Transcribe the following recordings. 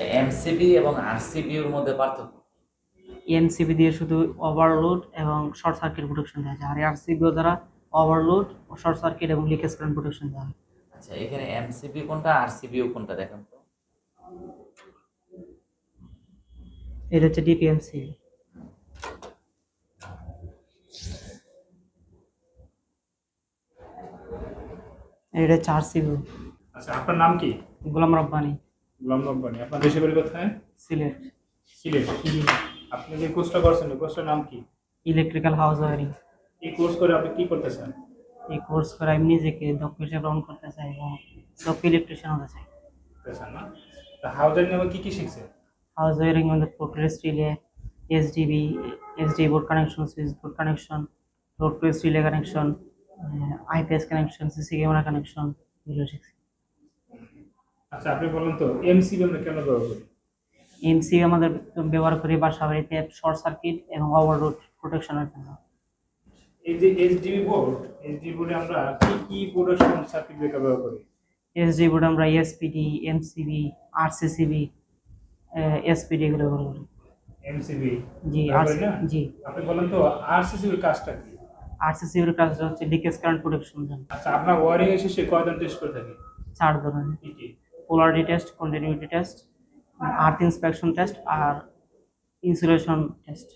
আচ্ছা এমসিবি এবং আরসিবি এর মধ্যে পার্থক্য? এমসিবি দিয়ে শুধু ওভারলোড এবং শর্ট সার্কিট প্রোটেকশন দেওয়া যায়। আর আরসিবিও দ্বারা ওভারলোড শর্ট সার্কিট এবং লিকেজ কারেন্ট প্রোটেকশন দেওয়া হয়। আচ্ছা এখানে এমসিবি কোনটা আরসিবিও কোনটা দেখেন তো? এটা হচ্ছে ডিপিএমসি এটা হচ্ছে আরসিবি আচ্ছা আপনার নাম কি? গোলাম রব্বানি। গোলাম রব্বানি আপনার দেশে বাড়ি কোথায়? সিলেট। সিলেট আপনি যে কোর্সটা করছেন কোর্সটার নাম কি? ইলেকট্রিক্যাল হাউস ওয়ারিং এই কোর্স করে আপনি কি করতে চান এই কোর্স করে আমি নিজেকে দক্ষ হিসেবে গ্রহণ করতে চাই এবং দক্ষ ইলেকট্রিশিয়ান হতে চাই। করতে চান না? তা হাউজার কি কি শিখছেন? হাউস ওয়ারিং মধ্যে পোর্ট্রেস relay SDB SD board connection switch board connection road press relay connection IPS connection CC camera connection এগুলো শিখছি। আচ্ছা আপনি বলেন তো এমসিবি আমরা কেন ব্যবহার করি এমসি আমাদের ব্যবহার করি বাসা বাড়িতে শর্ট সার্কিট এবং ওভারলোড প্রোটেকশনের জন্য। এই যে এসডিবি বোর্ড এইচডিবি বোর্ডে আমরা কি কি প্রোডাকশন সার্কিট ব্রেকার ব্যবহার করি? এসডি বোর্ডে আমরা এসপিডি এমসিবি আরসিসিবি এসপিডি এগুলো ব্যবহার করি। এমসিবি জি? জি। আপনি বলেন তো আরসিসিবির কাজটা কি? আরসিসিবির কাজটা হচ্ছে লিকেজ কারেন্ট প্রোটেকশন আচ্ছা আপনার ওয়ারিং এর শেষে কয়জন টেস্ট করে থাকি? চার ধরনের। Polarity test continuity test earth inspection test আর insulation test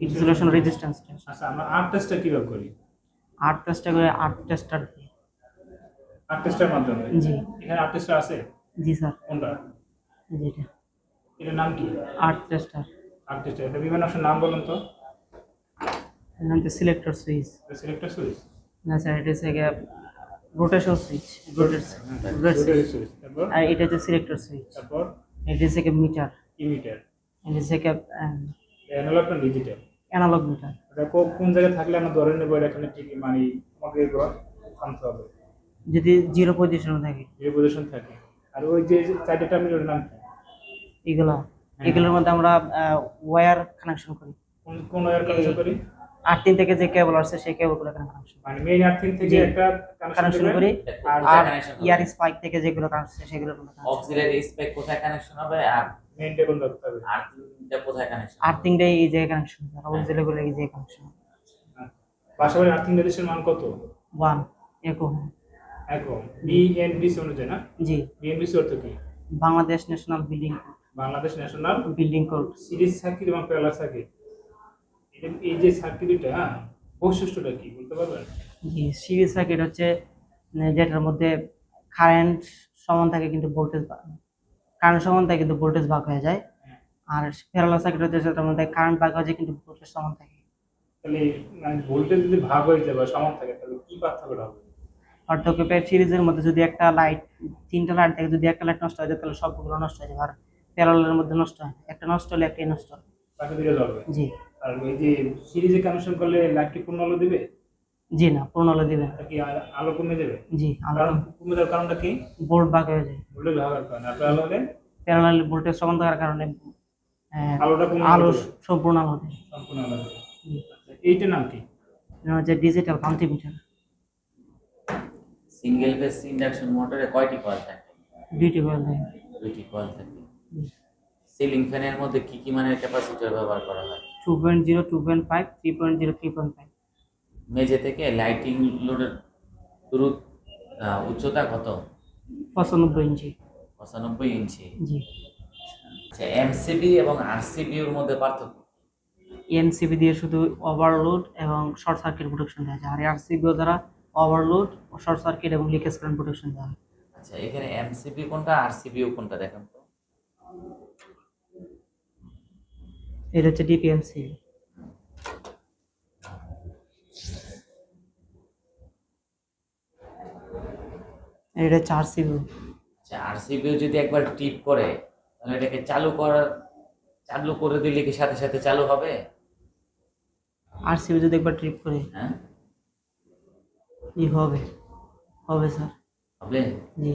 insulation resistance test. আচ্ছা আমরা আর্ট টেস্টটা কীভাবে করি? আর্ট টেস্টটা করে আর্ট টেস্টার দিয়ে। আর্ট টেস্টের মাধ্যমে? জি। এখানে আর্ট টেস্টার আছে? জি স্যার। কোনটা? যেটা। এটার নাম কি? আর্ট টেস্টার আর্ট টেস্টার এটা বিভিন্ন অংশের নাম বলুন তো। এখানে সিলেক্টর সুইচ। Selector switch? না স্যার এটা হচ্ছে রোটেশন সুইচ রোটেট সুইচ আর এটা হচ্ছে সিলেক্টর সুইচ তারপর? এটা হচ্ছে মিটার ইমিটার এটা হচ্ছে অ্যানালগ না ডিজিটাল অ্যানালগ মিটার এটা কোন জায়গায় থাকলে আমরা ধরে নেব এটা এখানে ঠিক মানে আমাকে এগুলো থামতে হবে। যদি জিরো পজিশনে থাকে। জিরো পজিশন থাকে। আর ওই যে চারটে টার্মিনাল নাম কি? এগুলা। এগুলোর মধ্যে আমরা ওয়্যার কানেকশন করি। কোন কোন ওয়্যার কানেকশন করি? তিন থেকে যে কেবল আসছে সেই কেবলগুলো কানেকশন মানে মেইন আর্থিং থেকে একটা কানেকশন করি। আর আর। ইয়ার স্পাইক থেকে যেগুলো কানেকশন সেগুলো অক্সিলারি স্পেক কোথায় কানেকশন হবে? আর মেইনটা কোন রাখতে হবে। আর কোথায় কানেকশন তিনটে এই যে কানেকশন আর যেগুলো এই যে কানেকশন পাশাপাশি আর্থিং নির্দেশের মান কত? ওয়ান একো এখন বিএনবিসি অনুযায়ী না? জি। বিএনবিসি অর্থ কি? Bangladesh national building Bangladesh national building code series circuit এবং প্যারালাল সার্কিট এই যে সার্কিট দুইটা হ্যাঁ বৈশিষ্ট্যটা কি বলতে পারবেন? জি সিরিজ সার্কিট হচ্ছে যেটার মধ্যে কারেন্ট সমান থাকে কিন্তু ভোল্টেজ কারেন্ট সমান থাকে কিন্তু ভোল্টেজ ভাগ হয়ে যায়। আর প্যারালাল সার্কিট হচ্ছে যেটার মধ্যে কারেন্ট ভাগ হয়ে যায় কিন্তু ভোল্টেজ সমান থাকে। তাহলে মানে ভোল্টেজ যদি ভাগ হয়ে যায় বা সমান থাকে তাহলে কি পার্থক্যটা হবে? পার্থক্য সিরিজের মধ্যে যদি একটা লাইট তিনটা লাইট থাকে যদি একটা লাইট নষ্ট হয়ে যায় তাহলে সবগুলো নষ্ট হয়ে যাবে আর প্যারালের মধ্যে নষ্ট হয় একটা নষ্ট হলে একটাই নষ্ট হয়। জি। আর ওই যে সিরিজে কানেকশন করলে লাইটটি পূর্ণ আলো দিবে? জি না পূর্ণ আলো দিবে। তা কি আলো কমে যাবে? জি আলো কমে যাওয়ার কারণটা কি? ভাগ হয়ে যায়। ভোল্টেজ ভাগার কারণে আর আলো হলে? প্যারালাল ভোল্টেজ সমান থাকার কারণে আলোটা কমে আলো সম্পূর্ণ আলো দেয় সম্পূর্ণ আলো দেবে। আচ্ছা, এইটার নাম কি? এটা হচ্ছে digital multimeter single phase induction মোটরে কয়টি কয়েল থাকে? ডিউটি করে দেয় দুইটি কয়েল থাকে। সিলিং ফ্যানের মধ্যে কি কি মানের ক্যাপাসিটর ব্যবহার করা হয়? Two point zero two point five three point zero three point five মেঝে থেকে লাইটিং লোডের দূরত আহ, উচ্চতা কত? পঁচানব্বই ইঞ্চি। পঁচানব্বই ইঞ্চি। জি। আচ্ছা এমসিবি এবং আরসিবি এর মধ্যে পার্থক্য এনসিবি দিয়ে শুধু ওভারলোড এবং শর্ট সার্কিট প্রোটেকশন দেওয়া যায়। আর আরসিবিও দ্বারা ওভারলোড শর্ট সার্কিট এবং লিকেজ কারেন্ট প্রোটেকশন দেওয়া হয়। আচ্ছা এখানে এমসিবি কোনটা আরসিবিও কোনটা? দেখেন। এটা হচ্ছে ডিপিএমসি এটা হচ্ছে আরসিবি আচ্ছা আরসিবিও যদি একবার টিপ করে তাহলে এটাকে চালু করার চালু করে দিলে কি সাথে সাথে চালু হবে? আরসিবি যদি একবার ট্রিপ করে হ্যাঁ? ই হবে হবে স্যার। হবে? জি।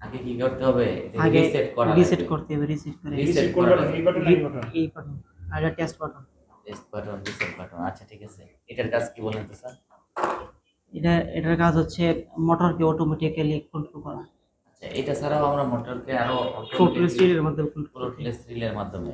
আগে কি করতে হবে? আগে রিসেট করা রিসেট করতে হবে রিসেট করে। Reset রিসিভ কোন করা বাটন এই বাটন এই বাটন এই বাটন আর এটা test button test button reset button আচ্ছা ঠিক আছে। এটার কাজ কি বলেন তো স্যার? এটা এটার কাজ হচ্ছে মোটরকে অটোমেটিক্যালি কন্ট্রোল করা। আচ্ছা এটা ছাড়াও আমরা মোটরকে আরও ফোর্টলেস স্টিলের মাধ্যমে ফ্লোটলেস রিলের মাধ্যমে।